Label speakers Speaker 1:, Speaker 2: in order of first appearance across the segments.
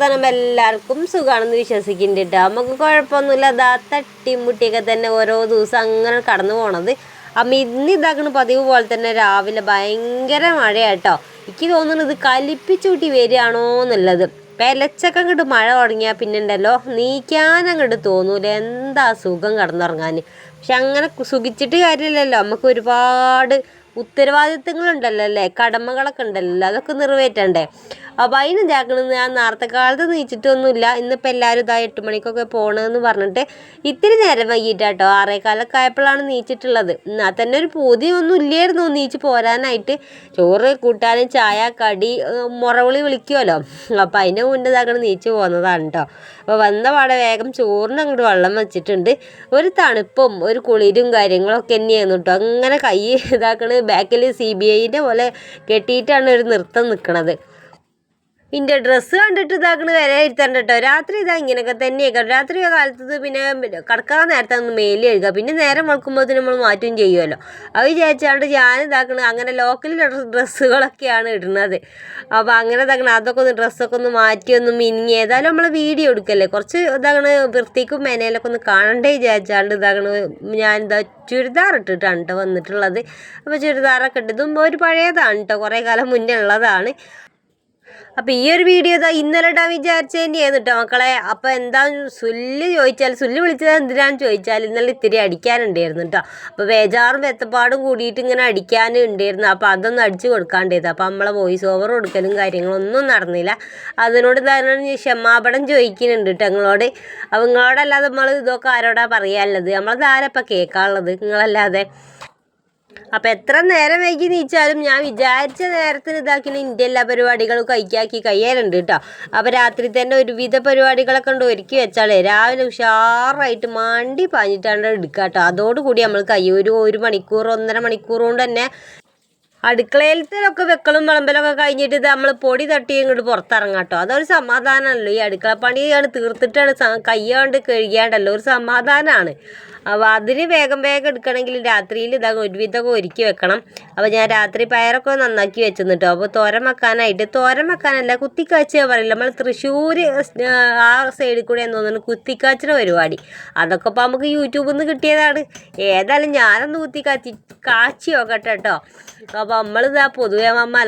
Speaker 1: വർത്തമാനം എല്ലാവർക്കും സുഖമാണെന്ന് വിശ്വസിക്കുന്നുണ്ട് കേട്ടോ നമുക്ക് കുഴപ്പമൊന്നുമില്ല. അതാ തട്ടിമുട്ടിയൊക്കെ തന്നെ ഓരോ ദിവസം അങ്ങനെ കടന്നു പോണത്. അമ്മ ഇന്ന് ഇതാക്കണ പതിവ് പോലെ തന്നെ രാവിലെ ഭയങ്കര മഴയാട്ടോ. എനിക്ക് തോന്നുന്നത് ഇത് കലിപ്പിച്ചൂട്ടി വരികയാണോ എന്നുള്ളത്. പെലച്ചൊക്കെ അങ്ങോട്ട് മഴ തുടങ്ങിയാൽ പിന്നെ ഉണ്ടല്ലോ. നീക്കാൻ അങ്ങോട്ട് തോന്നൂല. എന്താ സുഖം കടന്നുറങ്ങാൻ. പക്ഷെ അങ്ങനെ സുഖിച്ചിട്ട് കാര്യമില്ലല്ലോ. നമുക്ക് ഒരുപാട് ഉത്തരവാദിത്തങ്ങളുണ്ടല്ലോ അല്ലേ? കടമകളൊക്കെ ഉണ്ടല്ലോ. അതൊക്കെ നിറവേറ്റണ്ടേ? അപ്പോൾ അതിന് ഇതാക്കണമെന്ന് ഞാൻ നേരത്തെ കാലത്ത് നീച്ചിട്ടൊന്നുമില്ല. ഇന്നിപ്പോൾ എല്ലാവരും ഇതാ എട്ട് മണിക്കൊക്കെ പോകണമെന്ന് പറഞ്ഞിട്ട് ഇത്തിരി നേരം വൈകിട്ടാട്ടോ. ആറേക്കാലൊക്കെ ആയപ്പോഴാണ് നീച്ചിട്ടുള്ളത്. എന്നാൽ തന്നെ ഒരു പൂതിയൊന്നും ഇല്ലായിരുന്നു നീച്ച് പോരാനായിട്ട്. ചോറ് കൂട്ടാനും ചായ കടി മുറവിളി വിളിക്കുമല്ലോ അപ്പോൾ അതിന്റെ മുന്നേ ഇതാക്കണം നീച്ച് പോകുന്നതാണ് കേട്ടോ അപ്പോൾ വന്ന പാടെ വേഗം ചോറിന് അങ്ങോട്ട് വെള്ളം വെച്ചിട്ടുണ്ട്. ഒരു തണുപ്പും ഒരു കുളിരും കാര്യങ്ങളൊക്കെ തന്നെയായിരുന്നു കേട്ടോ അങ്ങനെ കൈ ഇതാക്കണ ബാക്കിൽ സി ബി ഐന്റെ പോലെ കെട്ടിയിട്ടാണ് ഒരു നൃത്തം നിൽക്കണത് ഇന്റെ ഡ്രസ്സ് കണ്ടിട്ട് ഇതാക്കണ വരെ കേട്ടോ രാത്രി ഇതാ ഇങ്ങനെയൊക്കെ തന്നെയൊക്കെ രാത്രി കാലത്ത് പിന്നെ കടക്കാൻ നേരത്തെ ഒന്ന് മേലി എഴുതുക. പിന്നെ നേരം വെളുക്കുമ്പോൾ നമ്മൾ മാറ്റും ചെയ്യുമല്ലോ. അത് വിചാരിച്ചാണ്ട് ഞാൻ ഇതാക്കണ അങ്ങനെ ലോക്കൽ ഡ്രസ്സുകളൊക്കെയാണ് ഇടുന്നത്. അപ്പോൾ അങ്ങനെ ഇതാക്കണം അതൊക്കെ ഒന്ന് ഡ്രസ്സൊക്കെ ഒന്ന് മാറ്റി ഒന്ന് മിനിങ്ങി ഏതായാലും നമ്മൾ വീഡിയോ എടുക്കല്ലേ? കുറച്ച് ഇതാക്കണ വൃത്തിക്കും മെനയിലൊക്കെ ഒന്ന് കാണണ്ടേ വിചാരിച്ചാണ്ട് ഇതാക്കണ ഞാൻ ഇതാ ചുരിദാർ ഇട്ടിട്ടാണ് കേട്ടോ വന്നിട്ടുള്ളത്. അപ്പോൾ ചുരിദാറൊക്കെ ഇട്ടതും ഒരു പഴയതാണ് കേട്ടോ കുറേ കാലം മുന്നേ ഉള്ളതാണ്. അപ്പോൾ ഈ ഒരു വീഡിയോ ഇതാ ഇന്നലെ ഇടാൻ വിചാരിച്ച തന്നെയായിരുന്നു കേട്ടോ മക്കളെ. അപ്പോൾ എന്താന്ന് സുല്ല് ചോദിച്ചാൽ സുല്ല് വിളിച്ചത് എന്തിനാന്ന് ചോദിച്ചാൽ ഇന്നലെ ഇത്തിരി അടിക്കാനുണ്ടായിരുന്നു കേട്ടോ അപ്പോൾ ബേജാറും വെത്തപ്പാടും കൂടിയിട്ട് ഇങ്ങനെ അടിക്കാനും ഉണ്ടായിരുന്നു. അപ്പോൾ അതൊന്നും അടിച്ച് കൊടുക്കാണ്ടായിരുന്നു. അപ്പോൾ നമ്മളെ വോയിസ് ഓവർ കൊടുക്കലും കാര്യങ്ങളൊന്നും നടന്നില്ല. അതിനോട് തന്നെ ക്ഷമാപണം ചോദിക്കുന്നുണ്ട് കേട്ടോ നിങ്ങളോട് അപ്പോൾ നിങ്ങളോടല്ലാതെ നമ്മൾ ഇതൊക്കെ ആരോടാ പറയാനുള്ളത്? നമ്മളത് ആരപ്പം കേൾക്കാനുള്ളത്? നിങ്ങളല്ലാതെ അപ്പം എത്ര നേരം വൈകി നീച്ചാലും ഞാൻ വിചാരിച്ച നേരത്തിന് ഇതാക്കിന് ഇന്ത്യ എല്ലാ പരിപാടികളും കൈക്കാക്കി കയ്യാലുണ്ട് കേട്ടോ. അപ്പം രാത്രി തന്നെ ഒരുവിധ പരിപാടികളൊക്കെ ഉണ്ട് ഒരുക്കി വെച്ചാലേ രാവിലെ ഉഷാറായിട്ട് മണ്ടി പാഞ്ഞിട്ടാണ് എടുക്കുക കേട്ടോ. അതോടുകൂടി നമ്മൾ കൈ ഒരു ഒരു മണിക്കൂർ ഒന്നര മണിക്കൂർ കൊണ്ട് തന്നെ അടുക്കളയിലത്തിലൊക്കെ വെക്കലും വിളമ്പലൊക്കെ കഴിഞ്ഞിട്ട് നമ്മൾ പൊടി തട്ടി ഇങ്ങോട്ട് പുറത്തിറങ്ങാം കേട്ടോ. അതൊരു സമാധാനമല്ലോ? ഈ അടുക്കള പണിയാണ് തീർത്തിട്ടാണ് കയ്യാണ്ട് കഴുകിയാണ്ടല്ലോ. ഒരു സമാധാനമാണ് അപ്പോൾ അതിന് വേഗം വേഗം എടുക്കണമെങ്കിൽ രാത്രിയിൽ ഇതാ ഒരുവിധമൊക്കെ ഒരുക്കി വെക്കണം. അപ്പോൾ ഞാൻ രാത്രി പയറൊക്കെ നന്നാക്കി വെച്ചെന്ന് കേട്ടോ. അപ്പോൾ തോരൻ വെക്കാനായിട്ട് തോരൻ വെക്കാനല്ല കുത്തിക്കാച്ചിയ പറയില്ല. നമ്മൾ തൃശ്ശൂർ ആ സൈഡിൽ കൂടെ എന്ന് തോന്നുന്നു കുത്തിക്കാച്ചിന് പരിപാടി. അതൊക്കെ ഇപ്പോൾ നമുക്ക് യൂട്യൂബിൽ നിന്ന് കിട്ടിയതാണ്. ഏതായാലും ഞാനൊന്ന് കുത്തിക്കാച്ചി കാച്ചി നോക്കട്ടെ കേട്ടോ. അപ്പോൾ നമ്മളിതാ പൊതുവെ നമ്മ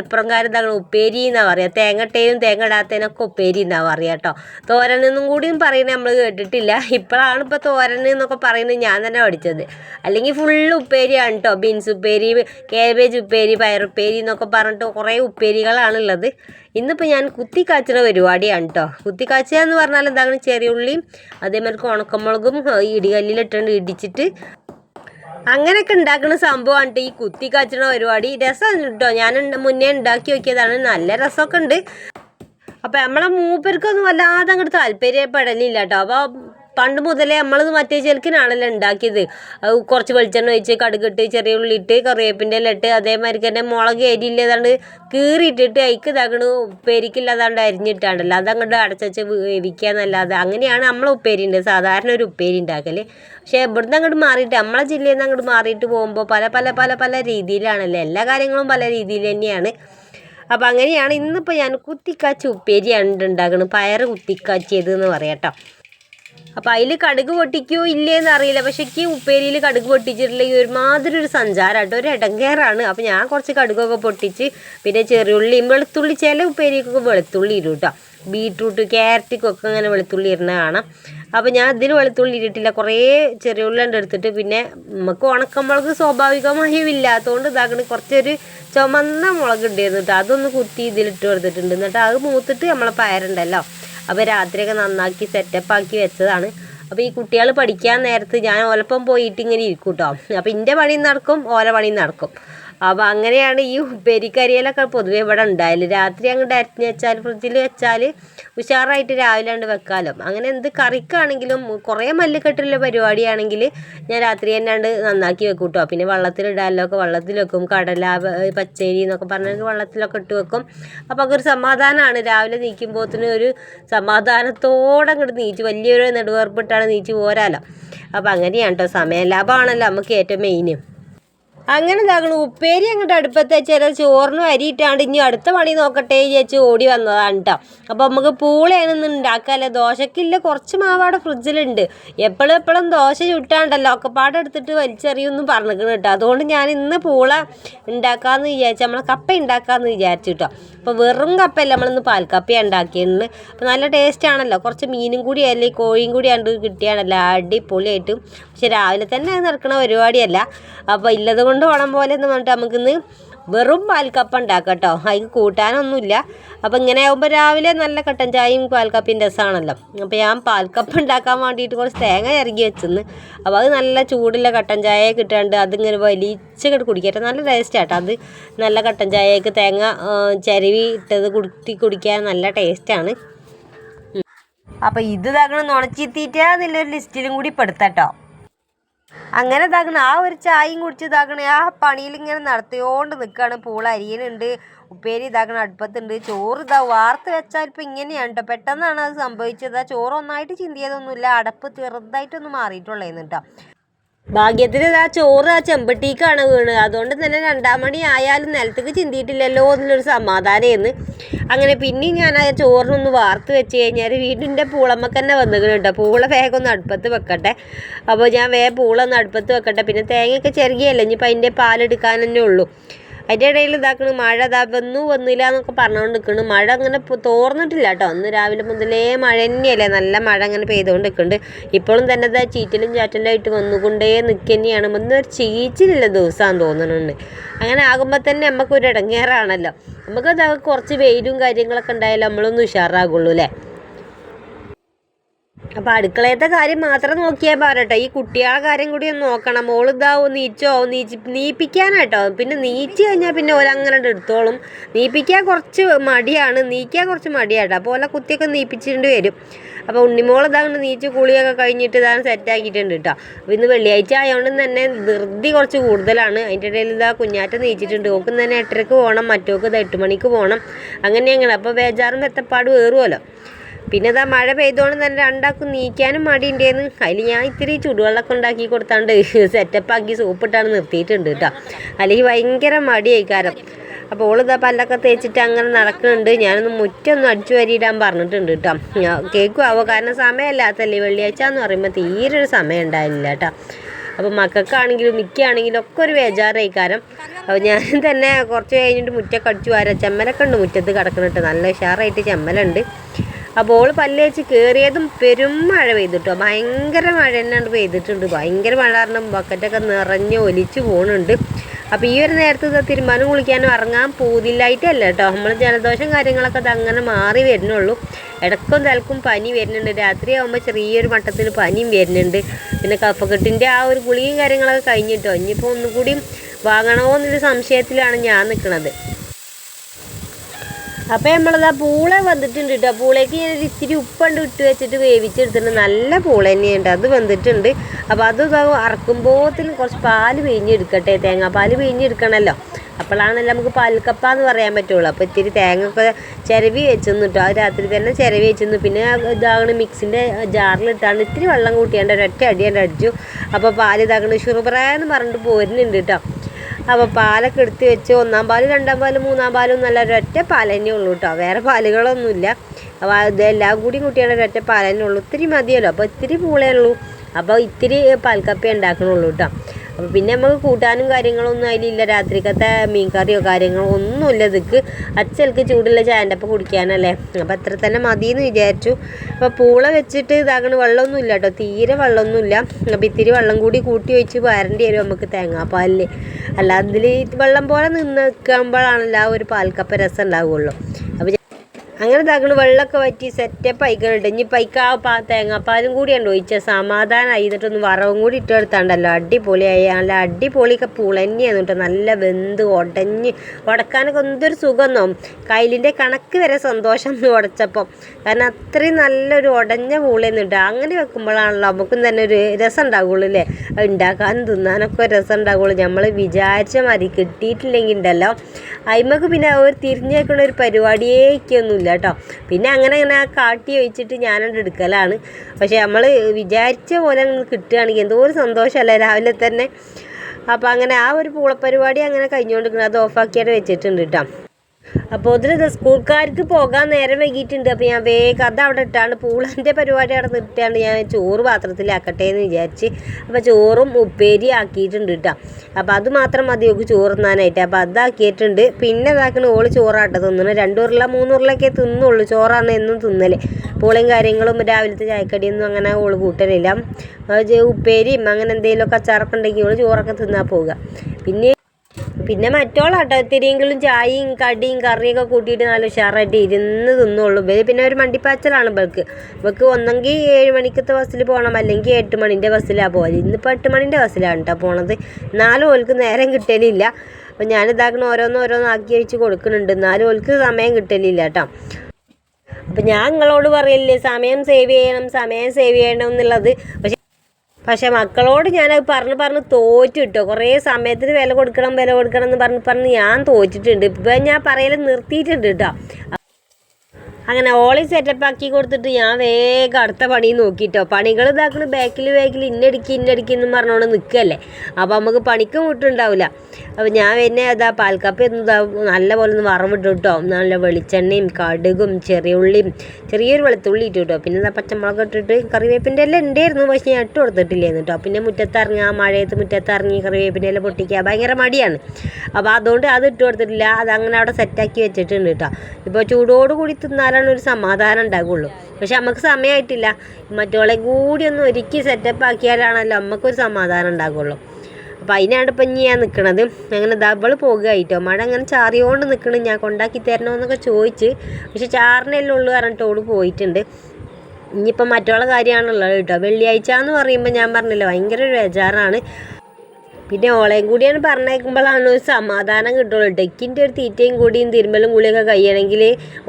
Speaker 1: എന്താണ് ഉപ്പേരി എന്നാ പറയുക തേങ്ങട്ടയും തേങ്ങ ഇടാത്തതിനൊക്കെ ഉപ്പേരി കേട്ടോ തോരനെന്നും കൂടിയും പറയുന്നത് നമ്മൾ കേട്ടിട്ടില്ല. ഇപ്പോഴാണ് ഇപ്പോൾ തോരൻ എന്നൊക്കെ പറയുന്നത് ഞാൻ തന്നെ പഠിച്ചത്. അല്ലെങ്കിൽ ഫുള്ള് ഉപ്പേരിയാണ് കേട്ടോ ബീൻസ് ഉപ്പേരി കേബേജ് ഉപ്പേരി പയറുപ്പേരി എന്നൊക്കെ പറഞ്ഞിട്ട് കുറേ ഉപ്പേരികളാണുള്ളത്. ഇന്നിപ്പോൾ ഞാൻ കുത്തിക്കാച്ചുന്ന പരിപാടിയാണ് കേട്ടോ കുത്തിക്കാച്ചുക എന്ന് പറഞ്ഞാൽ എന്താണ് ചെറിയ ഉള്ളിയും അതേമാതിരി ഉണക്കമുളകും ഇടികല്ലിലിട്ടുണ്ട് ഇടിച്ചിട്ട് അങ്ങനെയൊക്കെ ഉണ്ടാക്കുന്ന സംഭവമാണ് ഈ കുത്തി കാച്ചണ പരിപാടി. രസമാണ് കേട്ടോ ഞാൻ മുന്നേ ഉണ്ടാക്കി നോക്കിയതാണ്. നല്ല രസമൊക്കെ ഉണ്ട്. അപ്പം നമ്മളെ മൂപ്പർക്കൊന്നും വല്ലാതെ അങ്ങോട്ട് താല്പര്യപ്പെടലില്ല കേട്ടോ അപ്പോൾ പണ്ട് മുതലേ നമ്മളത് മറ്റേ ചെലക്കിനാണല്ലോ ഉണ്ടാക്കിയത്. കുറച്ച് വെളിച്ചെണ്ണ ഒഴിച്ച് കടുകിട്ട് ചെറിയ ഉള്ളിയിട്ട് കറിവേപ്പിന്റെ എല്ലാം ഇട്ട് അതേമാതിരി തന്നെ മുളക് എരിയില്ലാതാണ്ട് കീറിയിട്ടിട്ട് അതിക്ക് ഇതാക്കണ ഉപ്പേരിക്കില്ലാതാണ്ട് അരിഞ്ഞിട്ടാണല്ലോ. അതങ്ങോട്ട് അടച്ചു വേവിക്കുക എന്നല്ലാതെ അങ്ങനെയാണ് നമ്മളെ ഉപ്പേരി ഉണ്ട് സാധാരണ ഒരു ഉപ്പേരി ഉണ്ടാക്കൽ പക്ഷേ ഇവിടുന്ന് അങ്ങോട്ട് മാറിയിട്ട് നമ്മളെ ജില്ലയിൽ നിന്ന് അങ്ങോട്ട് മാറിയിട്ട് പോകുമ്പോൾ പല പല പല പല രീതിയിലാണല്ലോ. എല്ലാ കാര്യങ്ങളും പല രീതിയിൽ തന്നെയാണ്. അപ്പം അങ്ങനെയാണ് ഇന്നിപ്പോൾ ഞാൻ കുത്തിക്കാച്ചി ഉപ്പേരിയാണ് ഉണ്ടാക്കുന്നത് പയറ് കുത്തിക്കാച്ചിയത് എന്ന് പറയാം കേട്ടോ അപ്പം അതിൽ കടുക് പൊട്ടിക്കോ ഇല്ലേന്ന് അറിയില്ല. പക്ഷേ എനിക്ക് ഉപ്പേരിയിൽ കടുക് പൊട്ടിച്ചിട്ടില്ലെങ്കിൽ ഒരുമാതിരി ഒരു സഞ്ചാരം കേട്ടോ. ഒരു ഇടങ്കേറാണ് അപ്പം ഞാൻ കുറച്ച് കടുകൊക്കെ പൊട്ടിച്ച് പിന്നെ ചെറിയുള്ളിയും വെളുത്തുള്ളി ചില ഉപ്പേരിക്കൊക്കെ വെളുത്തുള്ളി ഇടും കേട്ടോ. ബീട്രൂട്ട് ക്യാരറ്റിക്കൊക്കെ അങ്ങനെ വെളുത്തുള്ളി ഇടുന്ന കാണാം. അപ്പോൾ ഞാൻ ഇതിൽ വെളുത്തുള്ളി ഇട്ടിട്ടില്ല. കുറേ ചെറിയ ഉള്ളി ഉണ്ട് എടുത്തിട്ട് പിന്നെ നമുക്ക് ഉണക്കമുളക് സ്വാഭാവികമായും ഇല്ലാത്തതുകൊണ്ട് ഇതാക്കണ. കുറച്ചൊരു ചുമന്ന മുളക് ഉണ്ടായിരുന്നു കേട്ടോ. അതൊന്ന് കുത്തി ഇതിലിട്ട് കൊടുത്തിട്ടുണ്ട്. എന്നിട്ട് അത് മൂത്തിട്ട് നമ്മളെ പയറുണ്ടല്ലോ. അപ്പോൾ രാത്രിയൊക്കെ നന്നാക്കി സെറ്റപ്പ് ആക്കി വെച്ചതാണ്. അപ്പോൾ ഈ കുട്ടികൾ പഠിക്കാൻ നേരത്ത് ഞാൻ ഓലപ്പം പോയിട്ട് ഇങ്ങനെ ഇരിക്കും കേട്ടോ അപ്പോൾ എന്റെ പണി നടക്കും ഓല പണി നടക്കും. അപ്പോൾ അങ്ങനെയാണ് ഈ ഉപ്പേരിക്കരിയിലൊക്കെ പൊതുവെ ഇവിടെ ഉണ്ടായാൽ രാത്രി അങ്ങോട്ട് അരിഞ്ഞ് വെച്ചാൽ ഫ്രിഡ്ജിൽ വെച്ചാൽ ഉഷാറായിട്ട് രാവിലെ കൊണ്ട് വെക്കാമല്ലോ അങ്ങനെ എന്ത് കറിക്കാണെങ്കിലും കുറേ മല്ലിക്കെട്ടുള്ള പരിപാടിയാണെങ്കിൽ ഞാൻ രാത്രി തന്നെയാണ്ട് നന്നാക്കി വെക്കും കേട്ടോ പിന്നെ വെള്ളത്തിലിടാനൊക്കെ വെള്ളത്തിൽ വെക്കും. കടല പച്ചരി എന്നൊക്കെ പറഞ്ഞാൽ വെള്ളത്തിലൊക്കെ ഇട്ട് വെക്കും. അപ്പോൾ അതൊരു സമാധാനമാണ്. രാവിലെ നീക്കുമ്പോഴത്തേന് ഒരു സമാധാനത്തോടെ അങ്ങോട്ട് നീച്ച് വലിയൊരു നെടുവേർപ്പിട്ടാണ് നീച്ച് പോരാലോ. അപ്പോൾ അങ്ങനെയാണ് കേട്ടോ സമയം ലാഭമാണല്ലോ നമുക്ക് ഏറ്റവും മെയിൻ അങ്ങനെ ഇതാകണു ഉപ്പേരി അങ്ങോട്ട് അടുപ്പത്ത് വെച്ചാൽ ചോറിനും അരി ഇട്ടാണ്ട് ഇനി അടുത്ത പണി നോക്കട്ടെ ചേച്ചി ഓടി വന്നതാണ് കേട്ടോ അപ്പോൾ നമുക്ക് പൂളയാണെന്ന് ഉണ്ടാക്കാമല്ലോ ദോശക്കില്ല കുറച്ച് മാവാടെ ഫ്രിഡ്ജിലുണ്ട്. എപ്പോഴും എപ്പോഴും ദോശ ചുട്ടാണ്ടല്ലോ. ഒക്കെപ്പാടെ എടുത്തിട്ട് വലിച്ചെറിയൊന്നും പറഞ്ഞിരിക്കണം കേട്ടോ അതുകൊണ്ട് ഞാൻ ഇന്ന് പൂള ഉണ്ടാക്കാമെന്ന് വിചാരിച്ചു നമ്മളെ കപ്പ ഉണ്ടാക്കാമെന്ന് വിചാരിച്ചു കേട്ടോ അപ്പോൾ വെറും കപ്പയല്ല നമ്മളിന്ന് പാൽക്കപ്പയാണ് ഉണ്ടാക്കിയിട്ടുണ്ട് അപ്പോൾ നല്ല ടേസ്റ്റ് ആണല്ലോ. കുറച്ച് മീനും കൂടി അല്ലെങ്കിൽ കോഴിയും കൂടി കണ്ട് കിട്ടിയാണല്ലോ. അടിപൊളിയായിട്ട്. പക്ഷെ രാവിലെ തന്നെ നടക്കുന്ന പരിപാടിയല്ല. അപ്പോൾ ഇല്ലത് കൊണ്ട് ഓണം പോലെ എന്ന് പറഞ്ഞിട്ട് നമുക്കിന്ന് വെറും പാൽക്കപ്പ ഉണ്ടാക്കാം കേട്ടോ. അതിന് കൂട്ടാനൊന്നുമില്ല. അപ്പോൾ ഇങ്ങനെ ആകുമ്പോൾ രാവിലെ നല്ല കട്ടൻ ചായയും പാൽക്കപ്പിന്റെ രസമാണല്ലോ അപ്പോൾ ഞാൻ പാൽക്കപ്പ ഉണ്ടാക്കാൻ വേണ്ടിയിട്ട് കുറച്ച് തേങ്ങ ഇറങ്ങി വെച്ചെന്ന്. അപ്പോൾ അത് നല്ല ചൂടുള്ള കട്ടൻ ചായ കിട്ടാണ്ട് അതിങ്ങനെ വലിച്ചങ്ങോട്ട് കുടിക്കട്ടെ നല്ല ടേസ്റ്റ് ആട്ടോ അത് നല്ല കട്ടൻ ചായക്ക് തേങ്ങ ചരുവി ഇട്ടത് കുടുത്തി കുടിക്കാൻ നല്ല ടേസ്റ്റാണ് അപ്പോൾ ഇത് തകണം നുണച്ചിത്തീറ്റ ലിസ്റ്റിലും കൂടി പെടുത്തട്ടോ അങ്ങനെ ഇതാക്കണ ആ ഒരു ചായയും കുടിച്ച് ഇതാക്കണേ ആ പണിയിൽ ഇങ്ങനെ നടത്തിയോണ്ട് നിൽക്കുകയാണ് പൂള അരിയനുണ്ട് ഉപ്പേരി ഇതാക്കണ അടുപ്പത്തുണ്ട്. ചോറ് ഇതാ വാർത്ത് വെച്ചാൽ ഇപ്പം ഇങ്ങനെയാണ് കേട്ടോ പെട്ടെന്നാണ് അത് സംഭവിച്ചത്. ആ ചോറ് ഒന്നായിട്ട് ചിന്തിയതൊന്നുമില്ല. അടപ്പ് ചെറുതായിട്ടൊന്ന് മാറിയിട്ടുള്ളതെന്ന് കേട്ടോ ഭാഗ്യത്തിന് ആ ചോറ് ആ ചെമ്പട്ടിക്കാണ് വീണ്. അതുകൊണ്ട് തന്നെ രണ്ടാം മണി ആയാലും നിലത്തേക്ക് ചിന്തിയിട്ടില്ലല്ലോ എന്നുള്ളൊരു സമാധാനമായിരുന്നു അങ്ങനെ പിന്നെയും ഞാൻ ആ ചോറിനൊന്ന് വാർത്ത് വെച്ച് കഴിഞ്ഞാൽ വീടിന്റെ പൂളമ്മക്ക് തന്നെ വന്നിക്കണം കേട്ടോ. പൂള വേഗം ഒന്ന് അടുപ്പത്ത് വെക്കട്ടെ. അപ്പോൾ ഞാൻ വേ പൂള ഒന്ന് അടുപ്പത്ത് വെക്കട്ടെ. പിന്നെ തേങ്ങയൊക്കെ ചെറുകിയല്ലേ? ഇനിയിപ്പോൾ അതിന്റെ പാലെടുക്കാൻ തന്നെ ഉള്ളൂ. അതിന്റെ ഇടയിൽ ഇതാക്കണ് മഴ ഇതാ വന്നു വന്നില്ല എന്നൊക്കെ പറഞ്ഞുകൊണ്ട് നിൽക്കുന്നു മഴ അങ്ങനെ തോർന്നിട്ടില്ല കേട്ടോ. അന്ന് രാവിലെ മുതലേ മഴ തന്നെയല്ലേ. നല്ല മഴ അങ്ങനെ പെയ്തുകൊണ്ട് നിൽക്കുന്നുണ്ട് ഇപ്പോഴും തന്നെ ഇതാ ചീറ്റലും ചാറ്റലായിട്ട് വന്നുകൊണ്ടേ നിൽക്കുക തന്നെയാണ് ഇന്ന് ഒരു ചീച്ചിലുള്ള തോന്നുന്നുണ്ട് അങ്ങനെ ആകുമ്പോൾ തന്നെ നമുക്കൊരു ഇടങ്ങേറാണല്ലോ. നമുക്ക് കുറച്ച് വെയിലും കാര്യങ്ങളൊക്കെ ഉണ്ടായാലും നമ്മളൊന്ന് ഉഷാറാകുള്ളൂ അല്ലേ? അപ്പോൾ അടുക്കളയത്തെ കാര്യം മാത്രം നോക്കിയാൽ പോരട്ടോ ഈ കുട്ടികളെ കാര്യം കൂടി ഒന്ന് നോക്കണം. മോൾ ഇതാവും നീച്ചോ നീച്ച് നീപ്പിക്കാനാട്ടോ പിന്നെ നീച്ച് കഴിഞ്ഞാൽ പിന്നെ ഓരങ്ങനെ എടുത്തോളും. നീപ്പിക്കാൻ കുറച്ച് മടിയാണ്. നീക്കാൻ കുറച്ച് മടിയാട്ടോ. അപ്പോൾ ഓല കുത്തിയൊക്കെ നീപ്പിച്ചിട്ട് വരും. അപ്പോൾ ഉണ്ണിമോൾ ഇതാണ്ട് നീച്ച് കുളിയൊക്കെ കഴിഞ്ഞിട്ട് ഇതാണ് സെറ്റാക്കിയിട്ടുണ്ട് കേട്ടോ അപ്പോൾ ഇന്ന് വെള്ളിയാഴ്ച ആയതുകൊണ്ട് തന്നെ ധൃതി കുറച്ച് കൂടുതലാണ്. അതിന്റെ ഇടയിൽ ഇതാ കുഞ്ഞാറ്റ നീച്ചിട്ടുണ്ട്. ഓക്കും തന്നെ എട്ടരക്ക് പോകണം മറ്റോക്ക് ഇത് എട്ട് മണിക്ക് പോകണം അങ്ങനെ അങ്ങനെ അപ്പോൾ ബേജാറും വെത്തപ്പാട് വേറുമല്ലോ പിന്നെ ഇതാ മഴ പെയ്തോണ്ട് തന്നെ രണ്ടാക്കും നീക്കാനും മടിയുണ്ടായിരുന്നു അതിൽ ഞാൻ ഇത്തിരി ചുടുവെള്ളമൊക്കെ ഉണ്ടാക്കി കൊടുത്താണ്ട് സെറ്റപ്പ് ആക്കി സോപ്പിട്ടാണ് നിർത്തിയിട്ടുണ്ട് കേട്ടോ. അല്ലെങ്കിൽ ഭയങ്കര മടിയായി കാരം അപ്പോൾ ഓളിതാ പല്ലൊക്കെ തേച്ചിട്ട് അങ്ങനെ നടക്കുന്നുണ്ട് ഞാനൊന്ന് മുറ്റൊന്ന് അടിച്ചു വരിയിടാൻ പറഞ്ഞിട്ടുണ്ട് കേട്ടോ. കേൾക്കും ആവോ കാരണം സമയമല്ലാത്തല്ലേ വെള്ളിയാഴ്ച എന്ന് പറയുമ്പോൾ തീരെ ഒരു സമയം ഉണ്ടായില്ല കേട്ടോ. അപ്പോൾ മക്കൾക്കാണെങ്കിലും മിക്കാണെങ്കിലും ഒക്കെ ഒരു ബേജാറായി കാരണം. അപ്പോൾ ഞാൻ തന്നെ കുറച്ച് കഴിഞ്ഞിട്ട് മുറ്റൊക്കെ അടിച്ചു വാരാം ചെമ്മലൊക്കെ ഉണ്ട് മുറ്റത്ത് കിടക്കുന്നുണ്ട് നല്ല ഉഷാറായിട്ട് ചെമ്മലുണ്ട് അപ്പോൾ ഓൾ പല്ലേച്ച് കയറിയതും പെരും മഴ പെയ്തിട്ടോ. ഭയങ്കര മഴ തന്നെയാണ് പെയ്തിട്ടുണ്ട്. ഭയങ്കര മഴ കാരണം ബക്കറ്റൊക്കെ നിറഞ്ഞ് ഒലിച്ച് പോകുന്നുണ്ട് അപ്പോൾ ഈ ഒരു നേരത്തെ തിരുമാനം കുളിക്കാനും ഇറങ്ങാൻ പോതില്ലായിട്ടല്ല കേട്ടോ നമ്മൾ ജലദോഷം കാര്യങ്ങളൊക്കെ അത് അങ്ങനെ മാറി വരുന്നുള്ളൂ. ഇടക്കും തലക്കും പനി വരുന്നുണ്ട്. രാത്രി ആകുമ്പോൾ ചെറിയൊരു മട്ടത്തിൽ പനിയും വരുന്നുണ്ട്. പിന്നെ കഫക്കെട്ടിന്റെ ആ ഒരു ഗുളിയും കാര്യങ്ങളൊക്കെ കഴിഞ്ഞിട്ടോ. ഇനിയിപ്പോൾ ഒന്നുകൂടി വാങ്ങണമോ എന്നൊരു സംശയത്തിലാണ് ഞാൻ നിൽക്കുന്നത് അപ്പോൾ നമ്മളതാ പൂള വന്നിട്ടുണ്ട് കേട്ടോ പൂളയ്ക്ക് ഞാൻ ഒരു ഇത്തിരി ഉപ്പണ്ട് ഇട്ട് വെച്ചിട്ട് വേവിച്ചെടുത്തിട്ടുണ്ട്. നല്ല പൂള തന്നെയുണ്ട്. അത് വന്നിട്ടുണ്ട്. അപ്പോൾ അത് അറക്കുമ്പോഴത്തേനും കുറച്ച് പാൽ പിഴിഞ്ഞെടുക്കട്ടെ. തേങ്ങാപ്പാൽ പിഴിഞ്ഞെടുക്കണമല്ലോ അപ്പോഴാണല്ലോ നമുക്ക് പാൽക്കപ്പ എന്ന് പറയാൻ പറ്റുള്ളൂ. അപ്പോൾ ഇത്തിരി തേങ്ങ ഒക്കെ ചിരവി വെച്ചെന്ന് കേട്ടോ അത് രാത്രി തന്നെ ചിരവി വെച്ചെന്ന്. പിന്നെ ഇതാകണം മിക്സിന്റെ ജാറിലിട്ടാണ്. ഇത്തിരി വെള്ളം കൂട്ടിയാണ്ട് ഒരൊറ്റ അടിയാണ്ട് അടിച്ചു. അപ്പോൾ പാൽ ഇതാകണം എന്ന് പറഞ്ഞിട്ട് പോരുന്നുണ്ട് കേട്ടോ. അപ്പോൾ പാലൊക്കെ എടുത്ത് വെച്ച് ഒന്നാം പാൽ രണ്ടാം പാൽ മൂന്നാം പാലും നല്ല ഒരൊറ്റ പാൽ തന്നെ ഉള്ളൂ കേട്ടോ വേറെ പാലുകളൊന്നുമില്ല. അപ്പോൾ ഇതെല്ലാം കൂടി കൂട്ടിയാണ് ഒരൊറ്റ പാൽ തന്നെ ഉള്ളൂ. ഇത്തിരി മതിയല്ലോ. അപ്പോൾ ഇത്തിരി പൂളേ ഉള്ളൂ. അപ്പോൾ ഇത്തിരി പാൽക്കപ്പേ ഉണ്ടാക്കണുള്ളൂ കേട്ടോ അപ്പോൾ പിന്നെ നമുക്ക് കൂട്ടാനും കാര്യങ്ങളൊന്നും അതിലില്ല. രാത്രിക്കത്തെ മീൻ കറിയോ കാര്യങ്ങളോ ഒന്നുമില്ല. ഇതിക്ക് അച്ഛൽക്ക് ചൂടുള്ള ചായന്റെപ്പം കുടിക്കാനല്ലേ. അപ്പോൾ അത്ര തന്നെ മതിയെന്ന് വിചാരിച്ചു. അപ്പോൾ പൂള വെച്ചിട്ട് ഇതാകണ വെള്ളമൊന്നുമില്ല കേട്ടോ. തീരെ വെള്ളമൊന്നുമില്ല. അപ്പോൾ ഇത്തിരി വെള്ളം കൂടി കൂട്ടി വെച്ച് വരേണ്ടി വരും നമുക്ക് തേങ്ങാപ്പാലിൽ അല്ലാതെ അതിൽ വെള്ളം പോലെ നിന്ന് നിൽക്കുമ്പോഴാണല്ലോ ആ ഒരു പാൽക്കപ്പ രസം ഉണ്ടാവുള്ളൂ. അങ്ങനെ തകൾ വെള്ളമൊക്കെ വറ്റി സെറ്റപ്പ് ആയിക്കണുണ്ട്. ഇനി ആ പാ തേങ്ങാപ്പാലും കൂടിയാണ് ഒഴിച്ച സമാധാനമായി എന്നിട്ടൊന്ന് വറവും കൂടി ഇട്ട് എടുത്താണ്ടല്ലോ അടിപൊളിയായി. നല്ല അടിപൊളിയൊക്കെ പുളന്നെയാണ് കേട്ടോ. നല്ല വെന്ത് ഉടഞ്ഞ് ഉടക്കാനൊക്കെ എന്തൊരു സുഖമെന്നോ കയ്യിലിന്റെ കണക്ക് വരെ സന്തോഷം എന്ന് ഉടച്ചപ്പം കാരണം അത്രയും നല്ലൊരു ഉടഞ്ഞ പൂളയെന്ന് കേട്ടോ അങ്ങനെ വെക്കുമ്പോഴാണല്ലോ നമുക്കും തന്നെ ഒരു രസം ഉണ്ടാകുള്ളൂ അല്ലേ ഉണ്ടാക്കാനും തിന്നാനൊക്കെ രസം ഉണ്ടാകുള്ളൂ നമ്മൾ വിചാരിച്ച മതി കിട്ടിയിട്ടില്ലെങ്കിൽ ഉണ്ടല്ലോ അയിമക്ക് പിന്നെ ഒരു തിരിഞ്ഞേക്കുന്ന ഒരു പരിപാടിയേക്കൊന്നുമില്ല. കേട്ടോ പിന്നെ അങ്ങനെ അങ്ങനെ കാട്ടി ഒഴിച്ചിട്ട് ഞാനത് എടുക്കലാണ്. പക്ഷേ നമ്മൾ വിചാരിച്ച പോലെ കിട്ടുകയാണെങ്കിൽ എന്തോ ഒരു സന്തോഷമല്ലേ രാവിലെ തന്നെ. അപ്പോൾ അങ്ങനെ ആ ഒരു പൂളപ്പരിപാടി അങ്ങനെ കഴിഞ്ഞുകൊണ്ടിരിക്കുന്നത് അത് ഓഫാക്കിയിട്ട് വെച്ചിട്ടുണ്ട് കേട്ടോ അപ്പോൾ ഇതിൽ സ്കൂൾക്കാർക്ക് പോകാൻ നേരം വൈകിയിട്ടുണ്ട് അപ്പോൾ ഞാൻ വേഗം അത് അവിടെ ഇട്ടാണ് പൂളന്റെ പരിപാടി അവിടെ നിർത്തിയാണ് ഞാൻ ചോറ് പാത്രത്തിലാക്കട്ടെ എന്ന് വിചാരിച്ച് അപ്പോൾ ചോറും ഉപ്പേരി ആക്കിയിട്ടുണ്ട് കേട്ടോ അപ്പോൾ അത് മാത്രം മതി ഒക്കെ ചോറ് തിന്നാനായിട്ട്. അപ്പോൾ അതാക്കിയിട്ടുണ്ട്. പിന്നെ ഇതാക്കണ ഓൾ ചോറാട്ടോ തിന്നണം. രണ്ട് ഉരുള മൂന്ന് ഉരുളൊക്കെ തിന്നുള്ളൂ. ചോറാണ് എന്നും തിന്നൽ. പൂളയും കാര്യങ്ങളും രാവിലത്തെ ചായക്കടിയൊന്നും അങ്ങനെ ഓൾ കൂട്ടലില്ല. ഉപ്പേരിയും അങ്ങനെ എന്തെങ്കിലുമൊക്കെ അച്ചാറൊക്കെ ഉണ്ടെങ്കിൽ ഓൾ ചോറൊക്കെ തിന്നാൽ പോവുക. പിന്നെ പിന്നെ മറ്റോളാട്ടോ ഇത്തിരിയെങ്കിലും ചായയും കടിയും കറിയൊക്കെ കൂട്ടിയിട്ട് നല്ല ഉഷാറായിട്ട് ഇരുന്ന് തിന്നുള്ളൂ. ഇവർ പിന്നെ ഒരു മണ്ടിപ്പാച്ചലാണ് ഇവൾക്ക്. ഇവൾക്ക് ഒന്നെങ്കിൽ ഏഴ് മണിക്കത്തെ ബസ്സിൽ പോകണം അല്ലെങ്കിൽ എട്ട് മണിന്റെ ബസ്സിലാണ് പോകൽ ഇന്നിപ്പോൾ എട്ട് മണിന്റെ ബസ്സിലാണ് കേട്ടോ പോണത്. എന്നാലും ഓൾക്ക് നേരം കിട്ടലില്ല. അപ്പം ഞാനിതാക്കണ ഓരോന്ന് ആക്കി വെച്ച് കൊടുക്കുന്നുണ്ട്. എന്നാലും ഓൾക്ക് സമയം കിട്ടലില്ല കേട്ടോ അപ്പം ഞാൻ നിങ്ങളോട് പറയില്ലേ സമയം സേവ് ചെയ്യണം സമയം സേവ് ചെയ്യണം എന്നുള്ളത്. പക്ഷെ പക്ഷെ മക്കളോട് ഞാനത് പറഞ്ഞ് പറഞ്ഞ് തോറ്റു കിട്ടോ കുറേ സമയത്തിന് വില കൊടുക്കണം വില കൊടുക്കണം എന്ന് പറഞ്ഞ് പറഞ്ഞ് ഞാൻ തോറ്റിട്ടുണ്ട്. ഇപ്പം ഞാൻ പറയൽ നിർത്തിയിട്ടുണ്ട് കേട്ടോ. അങ്ങനെ ഓളി സെറ്റപ്പ് ആക്കി കൊടുത്തിട്ട് ഞാൻ വേഗം അടുത്ത പണി നോക്കിട്ടോ. പണികൾ ഇതാക്കണ ബാക്കിൽ ബാക്കിൽ ഇന്നടിക്ക് ഇന്നടിക്ക് എന്നും പറഞ്ഞോണ്ട് നിൽക്കല്ലേ അപ്പോൾ നമുക്ക് പണിക്ക് മുട്ടുണ്ടാവില്ല അപ്പോൾ ഞാൻ പിന്നെ അതാ പാൽക്കപ്പ നല്ല പോലെ ഒന്ന് വറവിട്ടു നല്ല വെളിച്ചെണ്ണയും കടുകും ചെറിയ ഉള്ളിയും ചെറിയൊരു വെളുത്തുള്ളി ഇട്ടു കേട്ടോ പിന്നെ ഇതാ പച്ചമുളക് ഇട്ടിട്ട് കറിവേപ്പിന്റെ എല്ലാം ഉണ്ടായിരുന്നു പക്ഷേ ഞാൻ ഇട്ട് കൊടുത്തിട്ടില്ലായിരുന്നു കേട്ടോ. പിന്നെ മുറ്റത്തിറങ്ങി ആ മഴയത്ത് മുറ്റത്തിറങ്ങി കറിവേപ്പിന്റെ എല്ലാം പൊട്ടിക്കുക ഭയങ്കര മടിയാണ്. അപ്പോൾ അതുകൊണ്ട് അത് ഇട്ട് കൊടുത്തിട്ടില്ല. അത് അങ്ങനെ അവിടെ സെറ്റാക്കി വെച്ചിട്ടുണ്ട് കേട്ടോ. ഇപ്പോൾ ചൂടോട് കൂടി തിന്നാലാണ് ഒരു സമാധാനം ഉണ്ടാകുള്ളൂ പക്ഷെ നമുക്ക് സമയമായിട്ടില്ല മറ്റോളെ കൂടി ഒന്ന് ഒരുക്കി സെറ്റപ്പ് ആക്കിയാലാണല്ലോ നമുക്കൊരു സമാധാനം ഉണ്ടാകുള്ളൂ അപ്പോൾ അതിനാണ് ഇപ്പം ഇനി ഞാൻ നിൽക്കണത് അങ്ങനെ ഡബിൾ പോകുകയായിട്ടോ. മഴ അങ്ങനെ ചാറിയോണ്ട് നിൽക്കണം ഞാൻ കൊണ്ടാക്കി തരണമെന്നൊക്കെ ചോദിച്ച്. പക്ഷെ ചാറിനല്ലേ ഉള്ളു പറഞ്ഞിട്ട് ഓൾ പോയിട്ടുണ്ട്. ഇനിയിപ്പം മറ്റുള്ള കാര്യമാണുള്ളത് കേട്ടോ. വെള്ളിയാഴ്ച എന്ന് പറയുമ്പോൾ ഞാൻ പറഞ്ഞില്ല ഭയങ്കര ഒരു ബേജാറാണ്. പിന്നെ ഓളയും കൂടിയാണ് പറഞ്ഞേക്കുമ്പോഴാണ് ഒരു സമാധാനം കിട്ടുള്ളൂ. ഡെക്കിന്റെ ഒരു തീറ്റയും കൂടിയും തിരുമ്പലും കൂടിയൊക്കെ കഴിയണമെങ്കിൽ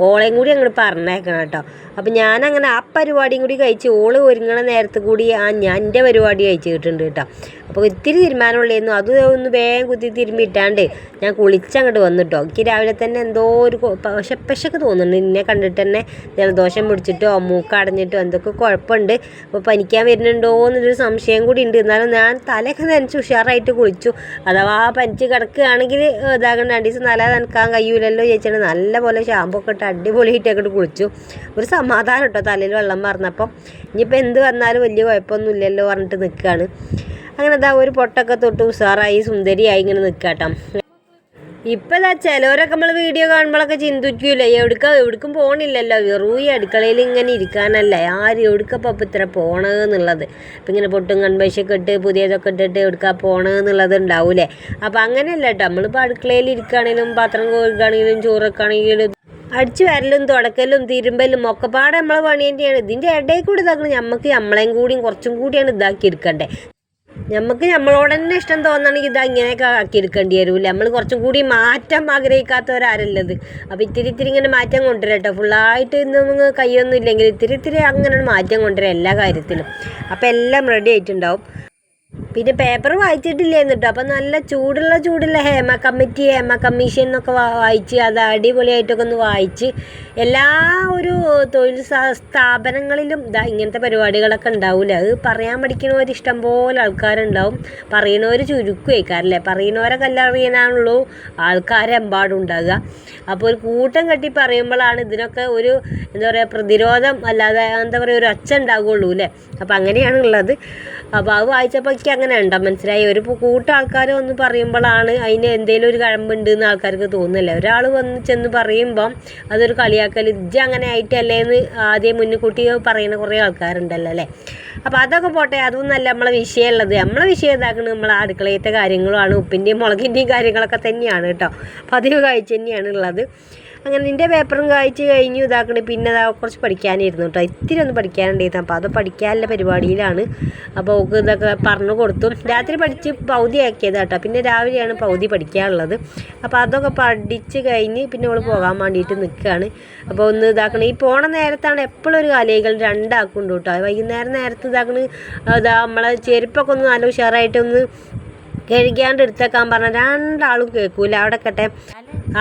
Speaker 1: ഓളയും കൂടി അങ്ങോട്ട് പറഞ്ഞേക്കണം കേട്ടോ. അപ്പം ഞാനങ്ങനെ ആ പരിപാടിയും കൂടി കഴിച്ച് ഓൾ ഒരുങ്ങണ നേരത്ത് കൂടി ആ ഞാൻ എന്റെ പരിപാടി കഴിച്ച് കിട്ടുന്നുണ്ട് കേട്ടോ. അപ്പോൾ ഇത്തിരി തീരുമാനമുള്ളായിരുന്നു. അത് ഒന്ന് വേഗം കുത്തി തിരുമ്പിട്ടാണ്ട് ഞാൻ കുളിച്ചങ്ങോട്ട് വന്നിട്ടോ. എനിക്ക് രാവിലെ തന്നെ എന്തോ ഒരു പശപ്പശക്ക് തോന്നുന്നുണ്ട്. എന്നെ കണ്ടിട്ട് തന്നെ ജലദോഷം പിടിച്ചിട്ടോ മൂക്ക് അടഞ്ഞിട്ടോ എന്തൊക്കെ കുഴപ്പമുണ്ട്. അപ്പോൾ പനിക്കാൻ വരുന്നുണ്ടോ എന്നൊരു സംശയം കൂടി ഉണ്ട്. എന്നാലും ഞാൻ തലയൊക്കെ നനച്ച് ഉഷാറായിട്ട് കുളിച്ചു. അഥവാ പനിച്ച് കിടക്കുകയാണെങ്കിൽ ഇതാകണ്ട രണ്ട് ദിവസം തല നനക്കാൻ കഴിയൂലല്ലോ ചോദിച്ചാൽ നല്ല പോലെ ഷാമ്പു ഒക്കെ ഇട്ട് അടിപൊളിയായിട്ടൊക്കെ കുളിച്ചു. ഒരു സമാധാനം കേട്ടോ തലയിൽ വെള്ളം മറന്നപ്പം. ഇനിയിപ്പോൾ എന്ത് വന്നാലും വലിയ കുഴപ്പമൊന്നുമില്ലല്ലോ പറഞ്ഞിട്ട് നിൽക്കുകയാണ് അങ്ങനെ ഇതാ ഒരു പൊട്ടൊക്കെ തൊട്ട് ഉഷാറായി സുന്ദരിയായി ഇങ്ങനെ നിൽക്കാട്ടോ ഇപ്പം ഇതാ ചിലവരൊക്കെ നമ്മൾ വീഡിയോ കാണുമ്പോഴൊക്കെ ചിന്തിക്കൂലേ എവിടുക്ക എവിടേക്കും പോണില്ലല്ലോ വെറു ഈ അടുക്കളയിൽ ഇങ്ങനെ ഇരിക്കാനല്ല ആര് എവിടുക്കപ്പോൾ അപ്പം ഇത്ര പോണതെന്നുള്ളത് ഇപ്പം ഇങ്ങനെ പൊട്ടും കൺപശൊക്കെ ഇട്ട് പുതിയതൊക്കെ ഇട്ടിട്ട് എവിടുക്ക പോണതെന്നുള്ളത് ഉണ്ടാവൂലേ അപ്പം അങ്ങനെയല്ല കേട്ടോ നമ്മളിപ്പോൾ അടുക്കളയിൽ ഇരിക്കുകയാണെങ്കിലും പാത്രം കോരുകയാണെങ്കിലും ചോറൊക്കെയാണെങ്കിലും അടിച്ചു വരലും തുടക്കലും തിരുമ്പലും ഒക്കെ പാടെ നമ്മളെ പണി തന്നെയാണ്. ഇതിന്റെ ഇടയിൽ കൂടി ഇതാക്കണം നമുക്ക് നമ്മളെയും കൂടിയും കുറച്ചും കൂടിയാണ് ഇതാക്കി എടുക്കണ്ടേ നമുക്ക് നമ്മളോട് തന്നെ ഇഷ്ടം തോന്നണമെങ്കിൽ ഇത് ഇങ്ങനെയൊക്കെ ആക്കി എടുക്കേണ്ടി വരില്ല? നമ്മൾ കുറച്ചും കൂടി മാറ്റം ആഗ്രഹിക്കാത്തവരാരല്ലത്? അപ്പോൾ ഇത്തിരി ഇത്തിരി ഇങ്ങനെ മാറ്റം കൊണ്ടുവരാം കേട്ടോ ഫുള്ളായിട്ട് ഇന്നും കൈയൊന്നും ഇല്ലെങ്കിൽ ഇത്തിരി ഇത്തിരി അങ്ങനെ മാറ്റം കൊണ്ടുവരാം എല്ലാ കാര്യത്തിലും. അപ്പോൾ എല്ലാം റെഡി ആയിട്ടുണ്ടാവും. പിന്നെ പേപ്പർ വായിച്ചിട്ടില്ലായിരുന്നു കേട്ടോ അപ്പം നല്ല ചൂടുള്ള ചൂടുള്ള ഹേമ കമ്മിറ്റി ഹേമ കമ്മീഷൻ എന്നൊക്കെ വായിച്ച് അത് അടിപൊളിയായിട്ടൊക്കെ ഒന്ന് വായിച്ച് എല്ലാ ഒരു തൊഴിൽ സ്ഥാപനങ്ങളിലും ഇതാ ഇങ്ങനത്തെ പരിപാടികളൊക്കെ ഉണ്ടാവില്ല അത് പറയാൻ പഠിക്കണവർ ഇഷ്ടംപോലെ ആൾക്കാരുണ്ടാവും. പറയണവർ ചുരുക്കുമായിക്കാരല്ലേ പറയണവരെ എല്ലാം അറിയാനാണുള്ളൂ ആൾക്കാരെമ്പാടും ഉണ്ടാകുക അപ്പോൾ ഒരു കൂട്ടം കെട്ടി പറയുമ്പോഴാണ് ഇതിനൊക്കെ ഒരു എന്താ പറയുക പ്രതിരോധം അല്ലാതെ എന്താ പറയുക ഒരു അച്ഛൻ ഉണ്ടാകുള്ളൂ അല്ലേ? അപ്പോൾ അങ്ങനെയാണ് ഉള്ളത് അപ്പോൾ അത് വായിച്ചപ്പോൾ എനിക്ക് അങ്ങനെ ഉണ്ടോ? മനസ്സിലായി. ഒരു കൂട്ട ആൾക്കാർ വന്ന് പറയുമ്പോഴാണ് അതിന് എന്തെങ്കിലും ഒരു കഴമ്പുണ്ട് എന്ന് ആൾക്കാർക്ക് തോന്നുന്നില്ല. ഒരാൾ വന്ന് ചെന്ന് പറയുമ്പം അതൊരു കളിയാക്കൽ ഇജ്ജ് അങ്ങനെ ആയിട്ടല്ലേ എന്ന് ആദ്യം മുൻകൂട്ടി പറയുന്ന കുറേ ആൾക്കാരുണ്ടല്ലോ അല്ലേ? അപ്പോൾ അതൊക്കെ പോട്ടെ. അതൊന്നല്ല നമ്മളെ വിഷയമുള്ളത്. നമ്മളെ വിഷയം ഇതാക്കുന്നത് നമ്മളെ അടുക്കളയത്തെ കാര്യങ്ങളുമാണ്. ഉപ്പിന്റെയും മുളകിന്റെയും കാര്യങ്ങളൊക്കെ തന്നെയാണ് കേട്ടോ. പതിവ് കാഴ്ച തന്നെയാണ് ഉള്ളത്. അങ്ങനെ നിന്റെ പേപ്പറും കായ്ച്ച് കഴിഞ്ഞു ഇതാക്കണേ. പിന്നെ അതാ കുറച്ച് പഠിക്കാനായിരുന്നു കേട്ടോ ഇത്തിരി ഒന്ന് പഠിക്കാനുണ്ടായിരുന്നു. അപ്പോൾ അത് പഠിക്കാനുള്ള പരിപാടിയിലാണ്. അപ്പോൾ ഓക്ക് ഇതൊക്കെ പറഞ്ഞു കൊടുത്തു. രാത്രി പഠിച്ച് പൗതി ആക്കിയത് കേട്ടോ പിന്നെ രാവിലെയാണ് പൗതി പഠിക്കാനുള്ളത്. അപ്പോൾ അതൊക്കെ പഠിച്ച് കഴിഞ്ഞ് പിന്നെ അവൾ പോകാൻ വേണ്ടിയിട്ട് നിൽക്കുകയാണ് അപ്പോൾ ഒന്ന് ഇതാക്കണം. ഈ പോണ നേരത്താണ് എപ്പോഴും ഒരു കലയികൾ രണ്ടാക്കുന്നുണ്ട് കേട്ടോ വൈകുന്നേരം നേരത്തെ ഇതാക്കണ്. അതാ നമ്മളെ ചെരുപ്പൊക്കെ ഒന്ന് നല്ല ഉഷാറായിട്ടൊന്ന് കഴുകിയാണ്ട് എടുത്തേക്കാൻ പറഞ്ഞ രണ്ടാളും കേൾക്കൂല. അവിടെ കട്ടെ.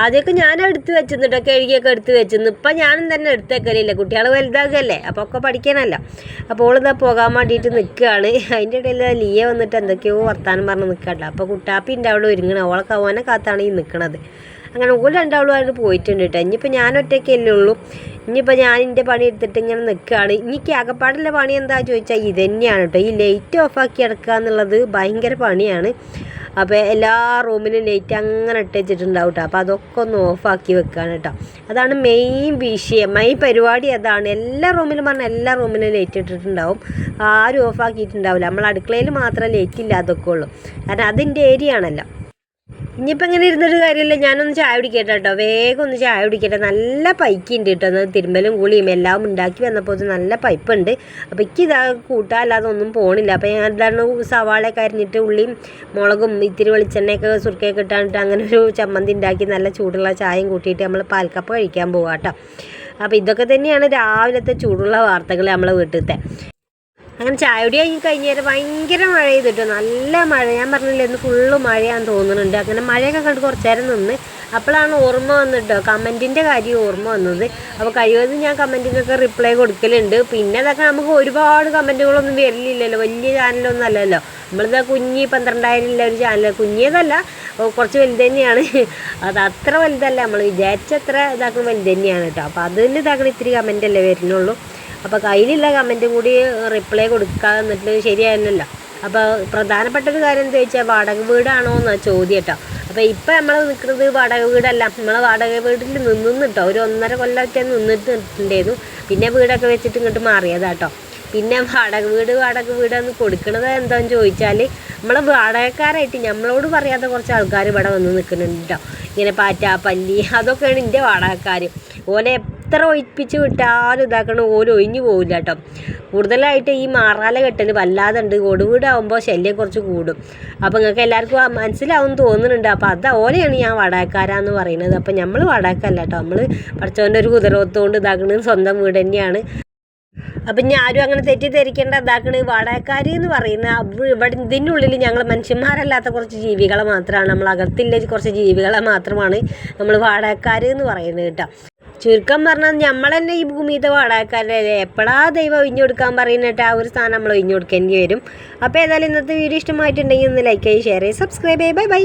Speaker 1: ആദ്യമൊക്കെ ഞാൻ എടുത്ത് വെച്ചിട്ടോ കഴുകിയൊക്കെ എടുത്ത് വെച്ചിരുന്നു ഇപ്പം ഞാനും തന്നെ എടുത്തേക്കലില്ല. കുട്ടികൾ വലുതാകല്ലേ. അപ്പോൾ ഒക്കെ പഠിക്കാനല്ല. അപ്പോൾ ഓളിതാ പോകാൻ വേണ്ടിയിട്ട് നിൽക്കുകയാണ് അതിന്റെ ഇടയിൽ ലിയ വന്നിട്ട് എന്തൊക്കെയോ വർത്താനം പറഞ്ഞ് നിൽക്കണ്ട അപ്പോൾ കുട്ടാപ്പിന്റെ അവിടെ ഒരുങ്ങണം. ഓളെ കവനെ കാത്താണ് ഈ നിൽക്കണത് അങ്ങനെ ഓൾ രണ്ടാളുമായിട്ട് പോയിട്ടുണ്ട് കേട്ടോ ഇനിയിപ്പോൾ ഞാൻ ഒറ്റയ്ക്കല്ലേ ഉള്ളൂ. ഇനിയിപ്പോൾ ഞാൻ എന്റെ പണി എടുത്തിട്ട് ഇങ്ങനെ നിൽക്കുകയാണ് എനിക്ക് അകപ്പാടുള്ള പണി എന്താ ചോദിച്ചാൽ ഇത് തന്നെയാണ് കേട്ടോ ഈ ലൈറ്റ് ഓഫാക്കി കിടക്കുക എന്നുള്ളത് ഭയങ്കര പണിയാണ്. അപ്പോൾ എല്ലാ റൂമിലും ലൈറ്റ് അങ്ങനെ ഇട്ട് വെച്ചിട്ടുണ്ടാവും കേട്ടോ അപ്പോൾ അതൊക്കെ ഒന്ന് ഓഫാക്കി വെക്കുകയാണ് കേട്ടോ അതാണ് മെയിൻ വിഷയം. മെയിൻ പരിപാടി അതാണ്. എല്ലാ റൂമിലും പറഞ്ഞാൽ എല്ലാ റൂമിലും ലൈറ്റ് ഇട്ടിട്ടുണ്ടാവും. ആരും ഓഫാക്കിയിട്ടുണ്ടാവില്ല നമ്മൾ അടുക്കളയിൽ മാത്രമേ ലൈറ്റ് ഇല്ലാതൊക്കെ ഉള്ളൂ കാരണം അതിന്റെ ഏരിയ ആണല്ലോ. ഇനിയിപ്പോൾ ഇങ്ങനെ ഇരുന്നൊരു കാര്യമില്ല. ഞാനൊന്ന് ചായ കുടിക്കട്ടെ കേട്ടോ. വേഗം ഒന്ന് ചായ കുടിക്കട്ടെ. നല്ല പൈക്കുണ്ട് കേട്ടോ. എന്നാൽ തിരുമ്പലും കുളിയും എല്ലാം ഉണ്ടാക്കി വന്നപ്പോൾ നല്ല പൈപ്പുണ്ട്. അപ്പോൾ എനിക്ക് ഇതാ കൂട്ടാല്ലാതെ ഒന്നും പോണില്ല. അപ്പോൾ ഞാൻ എന്താണ് സവാളയൊക്കെ അരിഞ്ഞിട്ട് ഉള്ളിയും മുളകും ഇത്തിരി വെളിച്ചെണ്ണയൊക്കെ സുർക്കയൊക്കെ ഇട്ടാണ്ട് അങ്ങനെ ഒരു ചമ്മന്തി ഉണ്ടാക്കി നല്ല ചൂടുള്ള ചായയും കൂട്ടിയിട്ട് നമ്മൾ പാൽക്കപ്പ് കഴിക്കാൻ പോകാം കേട്ടോ. അപ്പോൾ ഇതൊക്കെ തന്നെയാണ് രാവിലത്തെ ചൂടുള്ള വാർത്തകൾ നമ്മളെ വീട്ടിലത്തെ. അങ്ങനെ ചായപൊടി കഴിഞ്ഞ് കഴിഞ്ഞാൽ ഭയങ്കര മഴ ചെയ്തിട്ട് നല്ല മഴ. ഞാൻ പറഞ്ഞില്ല ഇന്ന് ഫുള്ള് മഴയാന്ന് തോന്നുന്നുണ്ട്. അങ്ങനെ മഴയൊക്കെ കണ്ട് കുറച്ച് നേരം നിന്ന് അപ്പോഴാണ് ഓർമ്മ വന്നിട്ടോ. കമന്റിന്റെ കാര്യം ഓർമ്മ വന്നത്. അപ്പോൾ കഴിവതും ഞാൻ കമന്റിനൊക്കെ റിപ്ലൈ കൊടുക്കലുണ്ട്. പിന്നെ അതൊക്കെ നമുക്ക് ഒരുപാട് കമന്റുകളൊന്നും വരില്ലല്ലോ. വലിയ ചാനലൊന്നും അല്ലല്ലോ. നമ്മളിതാ കുഞ്ഞി പന്ത്രണ്ടായിരം ഉള്ള ഒരു ചാനൽ. കുഞ്ഞിയതല്ല. കുറച്ച് വലുത് തന്നെയാണ്. അത് അത്ര വലുതല്ല. നമ്മൾ വിചാരിച്ചത്ര ഇതാക്കുന്ന വലുത് തന്നെയാണ് കേട്ടോ. അപ്പോൾ അതിൽ ഇതാക്കണ ഇത്തിരി കമന്റ് അല്ലേ വരുന്നുള്ളൂ. അപ്പോൾ കയ്യിലുള്ള കമന്റും കൂടി റിപ്ലൈ കൊടുക്കുക എന്നിട്ട് ശരിയായിരുന്നല്ലോ അപ്പോൾ പ്രധാനപ്പെട്ട ഒരു കാര്യം എന്താ ചോദിച്ചാൽ വാടക വീടാണോ എന്നാണ് ചോദ്യം കേട്ടോ. അപ്പോൾ ഇപ്പം നമ്മൾ നിൽക്കുന്നത് വാടക വീടല്ല. നമ്മൾ വാടക വീട്ടിൽ നിന്നു കേട്ടോ ഒരു ഒന്നര കൊല്ലത്തെ നിന്നിട്ടുണ്ടായിരുന്നു. പിന്നെ വീടൊക്കെ വെച്ചിട്ട് ഇങ്ങോട്ട് മാറിയതാട്ടോ പിന്നെ വാടക വീട് വാടക വീടെന്ന് കൊടുക്കണത് എന്താണെന്ന് ചോദിച്ചാൽ നമ്മളെ വാടകക്കാരായിട്ട് നമ്മളോട് പറയാത്ത കുറച്ച് ആൾക്കാർ ഇവിടെ വന്ന് നിൽക്കുന്നുണ്ട് കേട്ടോ ഇങ്ങനെ പാറ്റ പല്ലി അതൊക്കെയാണ് എന്റെ വാടകക്കാർ ഓലെ എത്ര ഒഴിപ്പിച്ച് വിട്ടാലും ഇതാക്കണം ഓൽ ഒഴിഞ്ഞു പോവില്ല കേട്ടോ. കൂടുതലായിട്ട് ഈ മാറാല കെട്ടൽ വല്ലാതെ ഉണ്ട് കൊടുവീടാകുമ്പോൾ ശല്യം കുറച്ച് കൂടും. അപ്പോൾ നിങ്ങൾക്ക് എല്ലാവർക്കും മനസ്സിലാവും തോന്നുന്നുണ്ട്. അപ്പോൾ അത് ഓലെയാണ് ഞാൻ വടക്കാരാന്ന് പറയുന്നത്. അപ്പോൾ നമ്മൾ വടക്കല്ല കേട്ടോ. നമ്മൾ പഠിച്ചവന്റെ ഒരു കുതിരവത്തോണ്ട് ഇതാക്കുന്നത് സ്വന്തം വീട് തന്നെയാണ്. അപ്പം ഞാൻ ആരും അങ്ങനെ തെറ്റിദ്ധരിക്കേണ്ട ഇതാക്കണ്. വാടകക്കാർ എന്ന് പറയുന്ന ഇവിടെ ഇതിന്റെ ഉള്ളിൽ ഞങ്ങൾ മനുഷ്യന്മാരല്ലാത്ത കുറച്ച് ജീവികളെ മാത്രമാണ് നമ്മൾ അകത്തില്ല കുറച്ച് ജീവികളെ മാത്രമാണ് നമ്മൾ വാടകക്കാർ എന്ന് പറയുന്നത് കേട്ടോ. ചുരുക്കം പറഞ്ഞാൽ നമ്മൾ തന്നെ ഈ ഭൂമിയിലെ വാടകക്കാരല്ലേ എപ്പോഴാ ദൈവം ഒഴിഞ്ഞു കൊടുക്കാൻ പറയുന്നിട്ട്? ആ ഒരു സ്ഥാനം നമ്മൾ ഒഴിഞ്ഞു കൊടുക്കേണ്ടി വരും. അപ്പോൾ ഏതായാലും ഇന്നത്തെ വീഡിയോ ഇഷ്ടമായിട്ടുണ്ടെങ്കിൽ ഒന്ന് ലൈക്ക് ചെയ്ത് ഷെയർ ചെയ്ത് സബ്സ്ക്രൈബ് ചെയ്ത് ബൈ ബൈ